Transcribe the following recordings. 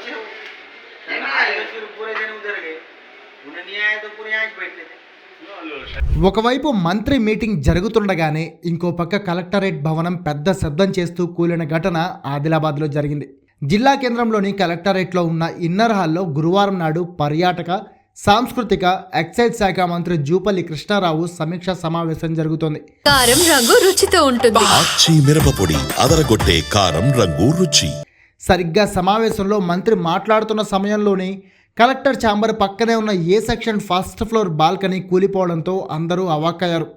पीछे हो आए तो फिर पूरे दिन उधर गए उन्हें नहीं आया तो पूरे यहाँ बैठे थे ఒకవైపు మంత్రి మీటింగ్ జరుగుతుండగానే ఇంకో పక్క కలెక్టరేట్ భవనం పెద్ద శబ్దం చేస్తూ కూలిన ఘటన ఆదిలాబాద్లో జరిగింది జిల్లా కేంద్రంలోని కలెక్టరేట్లో ఉన్న ఇన్నర్ హాల్లో గురువారం నాడు పర్యాటక సాంస్కృతిక ఎక్సైజ్ శాఖ మంత్రి జూపల్లి కృష్ణారావు సమీక్షా సమావేశం జరుగుతోంది కారం రంగు రుచితో ఉంటుంది ఆచి మిరపపొడి అదరగొట్టే కారం రంగు రుచి సరిగ్గా సమావేశంలో మంత్రి మాట్లాడుతున్న సమయంలోనే కలెక్టర్ ఛాంబర్ పక్కనే ఉన్న A section first floor balcony కూలిపోవడంతో అందరూ అవాక్కయ్యారు.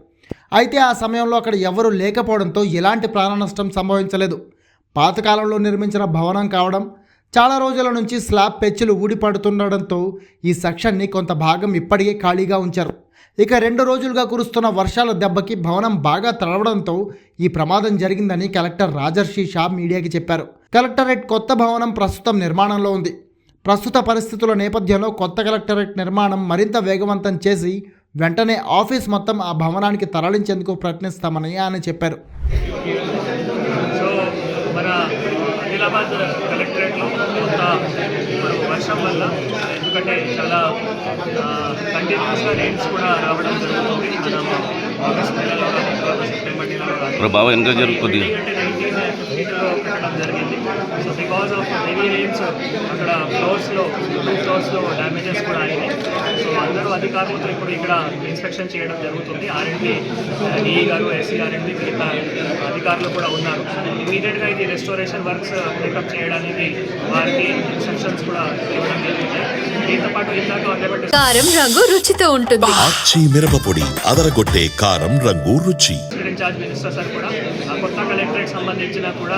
అయితే ఆ సమయంలో అక్కడ ఎవరూ లేకపోవడంతో ఎలాంటి ప్రాణ నష్టం సంభవించలేదు. పాతకాలంలో నిర్మించిన భవనం కావడం చాలా రోజుల నుంచి స్లాబ్ పెచ్చులు ఊడిపడుతుండడంతో ఈ సెక్షన్ని కొంత భాగం ఇప్పటికే ఖాళీగా ఉంచారు. ఇక రెండు రోజులుగా కురుస్తున్న వర్షాల దెబ్బకి భవనం బాగా తడవడంతో ఈ ప్రమాదం జరిగిందని కలెక్టర్ రాజర్షి షా మీడియాకి చెప్పారు. కలెక్టరేట్ కొత్త భవనం ప్రస్తుతం నిర్మాణంలో ఉంది. ప్రస్తుత పరిస్థితుల నేపథ్యంలో కొత్త కలెక్టరేట్ నిర్మాణం మరింత వేగవంతం చేసి వెంటనే ఆఫీస్ మొత్తం ఆ భవనానికి తరలించేందుకు ప్రయత్నిస్తామని ఆయన చెప్పారు. సో మన ఆదిలాబాద్ కలెక్టరేట్లో కొంత ఇప్పుడు వర్షం వల్ల ఎందుకంటే చాలా కంటిన్యూస్గా కూడా రావడం జరుగుతుంది. మనం ఆగస్ట్ నెలలో కానీ సెప్టెంబర్ నెలలో కానీ ఫీట్లో పెట్టడం జరిగింది. So because of heavy rates అక్కడ ఫ్లోర్స్లో టూ ఫ్లోర్స్లో డ్యామేజెస్ కూడా అయినాయి. సో అందరూ అధికారులతో ఇప్పుడు ఇక్కడ ఇన్స్పెక్షన్ చేయడం జరుగుతుంది. ఆర్ఎండి డిఈ గారు ఎస్సీ ఆర్ఎండి మిగతా అధికారులు కూడా ఉన్నారు. ఇమీడియట్గా ఇది రెస్టోరేషన్ వర్క్స్ పికప్ చేయడానికి వారికి ఇన్స్ట్రక్షన్స్ కూడా ఇవ్వడం జరిగింది దీంతో పాటు ఇందాక కారం రంగు రుచితో ఉంటుంది. ఆచి మిరపపొడి అదరగొట్టే కారం రంగు రుచి. ఇన్ఛార్జ్ మినిస్టర్ సార్ కూడా ఆ కొత్త కలెక్టరేట్ సంబంధించిన కూడా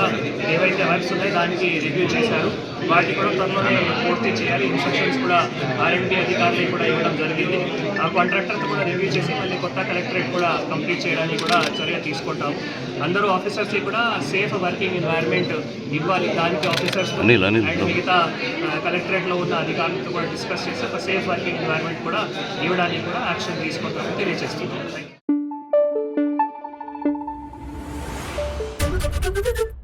ఏవైతే వర్క్స్ ఉన్నాయో దానికి రివ్యూ చేశారు. వాటిని కూడా త్వరలోనే పూర్తి చేయాలి. ఇన్స్ట్రక్షన్స్ కూడా ఆర్ఎండి అధికారులకు కూడా ఇవ్వడం జరిగింది. ఆ కాంట్రాక్టర్తో కూడా రివ్యూ చేసి మళ్ళీ కొత్త కలెక్టరేట్ కూడా కంప్లీట్ చేయడానికి కూడా చర్య తీసుకుంటాము. అందరూ ఆఫీసర్స్కి కూడా సేఫ్ వర్కింగ్ ఎన్వైర్న్మెంట్ ఇవ్వాలి. దానికి ఆఫీసర్స్. అండ్ మిగతా కలెక్టరేట్లో ఉన్న అధికారులతో కూడా డిస్కస్ చేసి ఒక సేఫ్ వర్కింగ్ ఎన్వైర్న్మెంట్ కూడా ఇవ్వడానికి కూడా యాక్షన్ తీసుకుంటామని తెలియజేస్తున్నాం. Thank you.